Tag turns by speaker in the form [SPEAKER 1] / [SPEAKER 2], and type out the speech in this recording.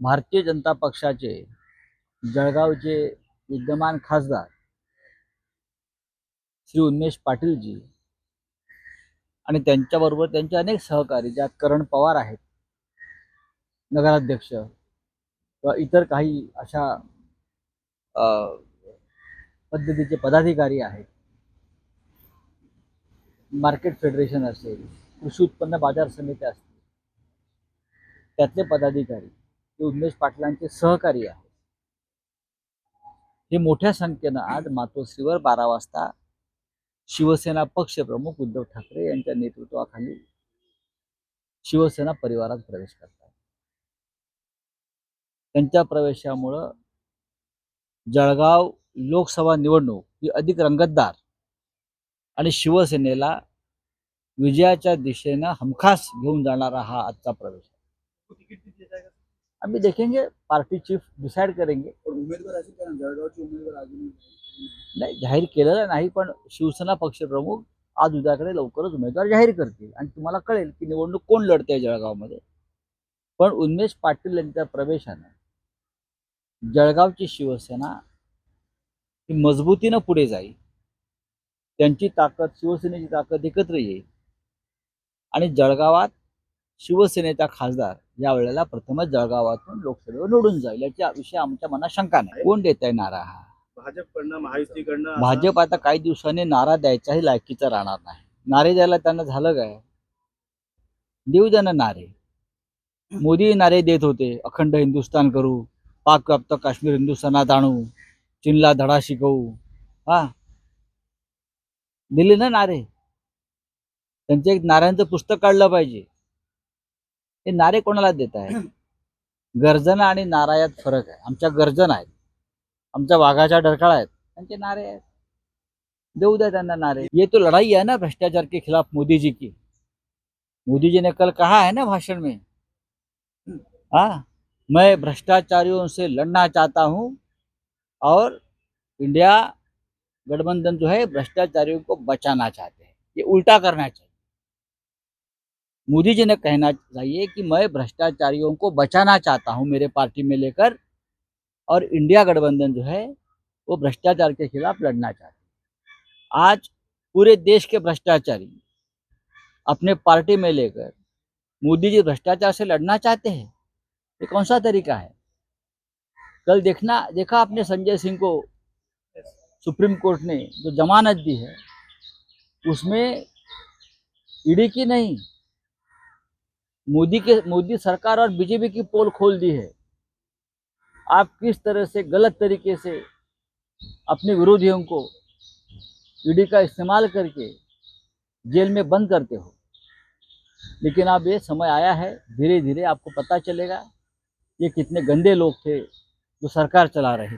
[SPEAKER 1] भारतीय जनता पक्षाचे जळगावचे विद्यमान खासदार श्री उन्मेश पाटीलजी आणि त्यांच्याबरोबर त्यांचे अनेक सहकारी ज्यात करण पवार आहेत नगराध्यक्ष किंवा इतर काही अशा पद्धतीचे पदाधिकारी आहेत. मार्केट फेडरेशन असेल कृषी उत्पन्न बाजार समित्या असतील त्यातले पदाधिकारी हे उमेश पाटलांचे सहकारी आहे हे मोठ्या संख्येनं आज मातोश्रीवर बारा वाजता शिवसेना पक्षप्रमुख उद्धव ठाकरे यांच्या नेतृत्वाखाली शिवसेना परिवारात प्रवेश करतात. त्यांच्या प्रवेशामुळं जळगाव लोकसभा निवडणूक ही अधिक रंगतदार आणि शिवसेनेला विजयाच्या दिशेनं हमखास घेऊन जाणारा हा आजचा प्रवेश अभी देखेंगे पार्टी चीफ डिसाइड करेंगे।
[SPEAKER 2] उमेदवार
[SPEAKER 1] नाही। जाहीर केलेलं नाही पण शिवसेना पक्षप्रमुख आज उद्याकडे लवकरच उमेदवार जाहीर करतील. आणि तुम्हाला कळेल की निवडणूक कोण लढते जळगावमध्ये. पण उन्मेष पाटील यांच्या प्रवेशानं जळगावची शिवसेना ही मजबूतीनं पुढे जाईल. त्यांची ताकद शिवसेनेची ताकद एकत्र येईल. आणि जळगावात शिवसेनेचा खासदार या वेळेला प्रथमच जळगावातून लोकसभेवर निवडून जाईल याच्या विषयी आमच्या मनात शंका नाही. कोण देत आहे नारा हा?
[SPEAKER 2] भाजपकडनं महायुतीकडनं
[SPEAKER 1] भाजप आता काही दिवसांनी नारा द्यायचाही लायकीचा राहणार नाही. नारे द्यायला त्यांना झालं काय? देऊ द्या ना नारे. मोदी नारे देत होते अखंड हिंदुस्थान करू पाक व्याप्त काश्मीर हिंदुस्थानात आणू चीनला धडा शिकवू. हा? दिले ना नारे. त्यांचं एक नाऱ्यांचं पुस्तक काढलं पाहिजे. हे नारे कोणाला देत आहे गर्जना आणि नारा यात फरक आहे. आमच्या गर्जना आहेत. आमच्या वाघाच्या डरकाळा आहेत. त्यांचे नारे आहेत. देऊ द्या त्यांना नारे. ये तो लड़ाई है ना भ्रष्टाचार के खिलाफ मोदी जी की? मोदी जी ने कल कहा है ना भाषण में? हाँ? मैं भ्रष्टाचारियों से लड़ना चाहता हूँ और इंडिया गठबंधन जो है भ्रष्टाचारियों को बचाना चाहते हैं। ये उल्टा करना चाहिए। मोदी जी ने कहना चाहिए कि मैं भ्रष्टाचारियों को बचाना चाहता हूँ मेरे पार्टी में लेकर और इंडिया गठबंधन जो है, वो भ्रष्टाचार के खिलाफ लड़ना चाहते आज पूरे देश के भ्रष्टाचारी अपने पार्टी में लेकर मोदी जी भ्रष्टाचार से लड़ना चाहते हैं? ये कौन सा तरीका है? कल देखना, देखा आपने संजय सिंह को? सुप्रीम कोर्ट ने जो जमानत दी है, उसमें ईडी की नहीं मोदी के, मोदी सरकार और बीजेपी की पोल खोल दी है। आप किस तरह से गलत तरीके से अपने विरोधियों को ईडी का इस्तेमाल करके जेल में बंद करते हो? लेकिन अब ये समय आया है धीरे धीरे आपको पता चलेगा ये कितने गंदे लोग थे जो सरकार चला रहे थे।